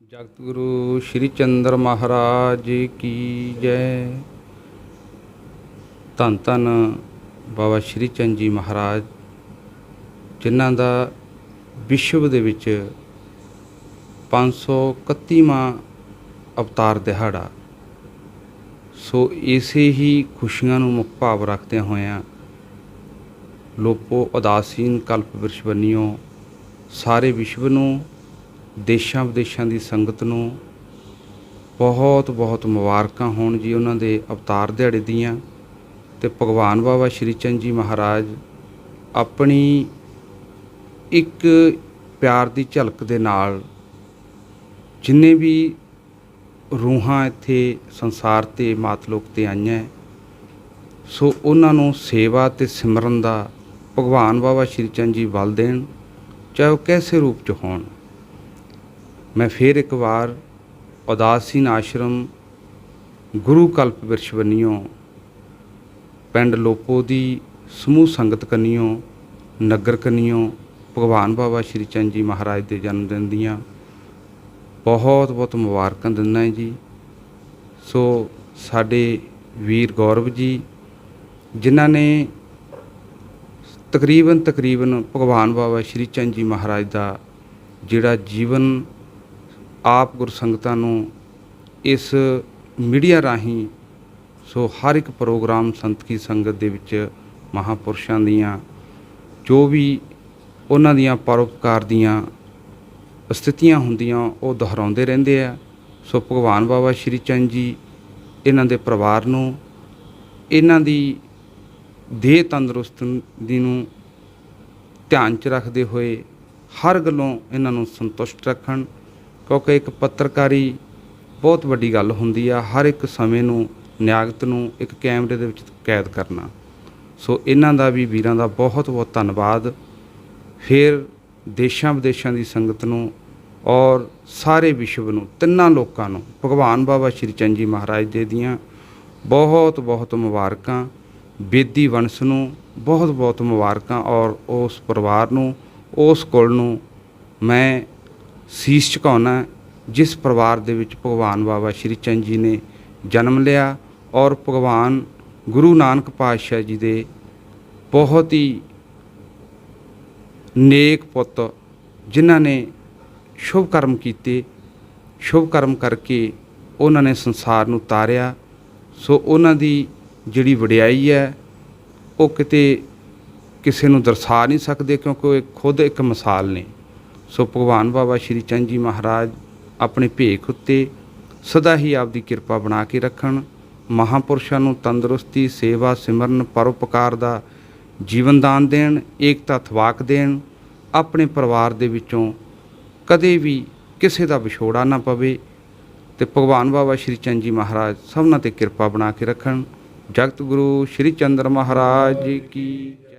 ਜਗਤ ਗੁਰੂ ਸ਼੍ਰੀ ਚੰਦਰ ਮਹਾਰਾਜ ਜੀ ਕੀ ਜੈ। ਧੰਨ ਧੰਨ ਬਾਬਾ ਸ਼੍ਰੀ ਚੰਦ ਜੀ ਮਹਾਰਾਜ, ਜਿਨ੍ਹਾਂ ਦਾ ਵਿਸ਼ਵ ਦੇ ਵਿੱਚ 531ਵਾਂ ਅਵਤਾਰ ਦਿਹਾੜਾ। ਸੋ ਇਸੇ ਹੀ ਖੁਸ਼ੀਆਂ ਨੂੰ ਮੁੱਖ ਭਾਵ ਰੱਖਦਿਆਂ ਹੋਇਆਂ ਲੋਪੋ ਉਦਾਸੀਨ ਕਲਪ ਵਿਰਸ਼ਵਨੀਓ ਸਾਰੇ ਵਿਸ਼ਵ ਨੂੰ ਦੇਸ਼ਾਂ ਵਿਦੇਸ਼ਾਂ ਦੀ ਸੰਗਤ ਨੂੰ ਬਹੁਤ ਬਹੁਤ ਮੁਬਾਰਕਾਂ ਹੋਣ ਜੀ ਉਹਨਾਂ ਦੇ ਅਵਤਾਰ ਦਿਹਾੜੇ ਦੀਆਂ ਤੇ ਭਗਵਾਨ ਬਾਬਾ ਸ਼੍ਰੀ ਚੰਦ ਜੀ ਮਹਾਰਾਜ ਆਪਣੀ ਇੱਕ ਪਿਆਰ ਦੀ ਝਲਕ ਦੇ ਨਾਲ ਜਿੰਨੇ ਵੀ ਰੂਹਾਂ ਇੱਥੇ ਸੰਸਾਰ ਤੇ ਮਾਤਲੋਕ ਤੇ ਆਈਆਂ ਸੋ ਉਹਨਾਂ ਨੂੰ ਸੇਵਾ ਤੇ ਸਿਮਰਨ ਦਾ ਭਗਵਾਨ ਬਾਬਾ ਸ਼੍ਰੀ ਚੰਦ ਜੀ ਬਲ ਦੇਣ, ਚਾਹੇ ਉਹ ਕੈਸੇ ਰੂਪ ਚ ਹੋਣ। ਮੈਂ ਫੇਰ ਇੱਕ ਵਾਰ ਉਦਾਸੀਨ ਆਸ਼ਰਮ ਗੁਰੂ ਕਲਪ ਵਿਰਸ਼ਵਨੀਓ ਪਿੰਡ ਲੋਪੋ ਦੀ ਸਮੂਹ ਸੰਗਤ ਕੰਨਿਓ, ਨਗਰ ਕੰਨਿਓ, ਭਗਵਾਨ ਬਾਬਾ ਸ਼੍ਰੀ ਚੰਦ ਜੀ ਮਹਾਰਾਜ ਦੇ ਜਨਮ ਦਿਨ ਦੀਆਂ ਬਹੁਤ ਬਹੁਤ ਮੁਬਾਰਕਾਂ ਦਿੰਦਾ ਹਾਂ ਜੀ। ਸੋ ਸਾਡੇ ਵੀਰ ਗੌਰਵ ਜੀ, ਜਿਨ੍ਹਾਂ ਨੇ ਤਕਰੀਬਨ ਤਕਰੀਬਨ ਭਗਵਾਨ ਬਾਬਾ ਸ਼੍ਰੀ ਚੰਦ ਜੀ ਮਹਾਰਾਜ ਦਾ ਜਿਹੜਾ ਜੀਵਨ ਆਪ ਗੁਰਸੰਗਤਾਂ ਨੂੰ ਇਸ ਮੀਡੀਆ ਰਾਹੀਂ ਸੋ ਹਰ ਇੱਕ ਪ੍ਰੋਗਰਾਮ ਸੰਤ ਕੀ ਸੰਗਤ ਦੇ ਵਿੱਚ ਮਹਾਪੁਰਸ਼ਾਂ ਦੀਆਂ, ਜੋ ਵੀ ਉਹਨਾਂ ਦੀਆਂ ਪਰਉਪਕਾਰ ਦੀਆਂ ਸਥਿਤੀਆਂ ਹੁੰਦੀਆਂ, ਉਹ ਦੁਹਰਾਉਂਦੇ ਰਹਿੰਦੇ ਆ। ਸੋ ਭਗਵਾਨ ਬਾਬਾ ਸ਼੍ਰੀ ਚੰਦ ਜੀ ਇਹਨਾਂ ਦੇ ਪਰਿਵਾਰ ਨੂੰ, ਇਹਨਾਂ ਦੀ ਦੇਹ ਤੰਦਰੁਸਤ ਦੀ ਨੂੰ ਧਿਆਨ 'ਚ ਰੱਖਦੇ ਹੋਏ ਹਰ ਗੱਲੋਂ ਇਹਨਾਂ ਨੂੰ ਸੰਤੁਸ਼ਟ ਰੱਖਣ ਕਿਉਂਕਿ ਇੱਕ ਪੱਤਰਕਾਰੀ ਬਹੁਤ ਵੱਡੀ ਗੱਲ ਹੁੰਦੀ ਆ, ਹਰ ਇੱਕ ਸਮੇਂ ਨੂੰ, ਨਿਆਗਤ ਨੂੰ ਇੱਕ ਕੈਮਰੇ ਦੇ ਵਿੱਚ ਕੈਦ ਕਰਨਾ। ਸੋ ਇਹਨਾਂ ਦਾ ਵੀ ਵੀਰਾਂ ਦਾ ਬਹੁਤ ਬਹੁਤ ਧੰਨਵਾਦ। ਫਿਰ ਦੇਸ਼ਾਂ ਵਿਦੇਸ਼ਾਂ ਦੀ ਸੰਗਤ ਨੂੰ ਔਰ ਸਾਰੇ ਵਿਸ਼ਵ ਨੂੰ, ਤਿੰਨਾਂ ਲੋਕਾਂ ਨੂੰ, ਭਗਵਾਨ ਬਾਬਾ ਸ਼੍ਰੀ ਚੰਦ ਜੀ ਮਹਾਰਾਜ ਦੇ ਦੀਆਂ ਬਹੁਤ ਬਹੁਤ ਮੁਬਾਰਕਾਂ ਬੇਦੀ ਵੰਸ਼ ਨੂੰ ਬਹੁਤ ਬਹੁਤ ਮੁਬਾਰਕਾਂ ਔਰ ਉਸ ਪਰਿਵਾਰ ਨੂੰ, ਉਸ ਕੁਲ ਨੂੰ ਮੈਂ ਸੀਸ ਝੁਕਾਉਣਾ ਜਿਸ ਪਰਿਵਾਰ ਦੇ ਵਿੱਚ ਭਗਵਾਨ ਬਾਬਾ ਸ਼੍ਰੀ ਚੰਦ ਜੀ ਨੇ ਜਨਮ ਲਿਆ ਔਰ ਭਗਵਾਨ ਗੁਰੂ ਨਾਨਕ ਪਾਤਸ਼ਾਹ ਜੀ ਦੇ ਬਹੁਤ ਹੀ ਨੇਕ ਪੁੱਤ ਜਿਨ੍ਹਾਂ ਨੇ ਸ਼ੁਭ ਕਰਮ ਕੀਤੇ, ਸ਼ੁਭ ਕਰਮ ਕਰਕੇ ਉਹਨਾਂ ਨੇ ਸੰਸਾਰ ਨੂੰ ਤਾਰਿਆ। ਸੋ ਉਹਨਾਂ ਦੀ ਜਿਹੜੀ ਵਡਿਆਈ ਹੈ, ਉਹ ਕਿਤੇ ਕਿਸੇ ਨੂੰ ਦਰਸਾ ਨਹੀਂ ਸਕਦੇ ਕਿਉਂਕਿ ਉਹ ਖੁਦ ਇੱਕ ਮਿਸਾਲ ਨੇ। ਸੋ ਭਗਵਾਨ ਬਾਬਾ ਸ਼੍ਰੀ ਚੰਦ ਜੀ ਮਹਾਰਾਜ ਆਪਣੇ ਭੇਖ ਉੱਤੇ ਸਦਾ ਹੀ ਆਪਦੀ ਕਿਰਪਾ ਬਣਾ ਕੇ ਰੱਖਣ, ਮਹਾਪੁਰਸ਼ਾਂ ਨੂੰ ਤੰਦਰੁਸਤੀ, ਸੇਵਾ, ਸਿਮਰਨ, ਪਰਉਪਕਾਰ ਦਾ ਜੀਵਨ ਦਾਨ ਦੇਣ, ਏਕਤਾ, ਥਵਾਕ ਦੇਣ, ਆਪਣੇ ਪਰਿਵਾਰ ਦੇ ਵਿੱਚੋਂ ਕਦੇ ਵੀ ਕਿਸੇ ਦਾ ਵਿਛੋੜਾ ਨਾ ਪਵੇ ਤੇ ਭਗਵਾਨ ਬਾਬਾ ਸ਼੍ਰੀ ਚੰਦ ਜੀ ਮਹਾਰਾਜ ਸਭਨਾਂ ਤੇ ਕਿਰਪਾ ਬਣਾ ਕੇ ਰੱਖਣ। ਜਗਤ ਗੁਰੂ ਸ਼੍ਰੀ ਚੰਦਰ ਮਹਾਰਾਜ ਜੀ। ਕੀ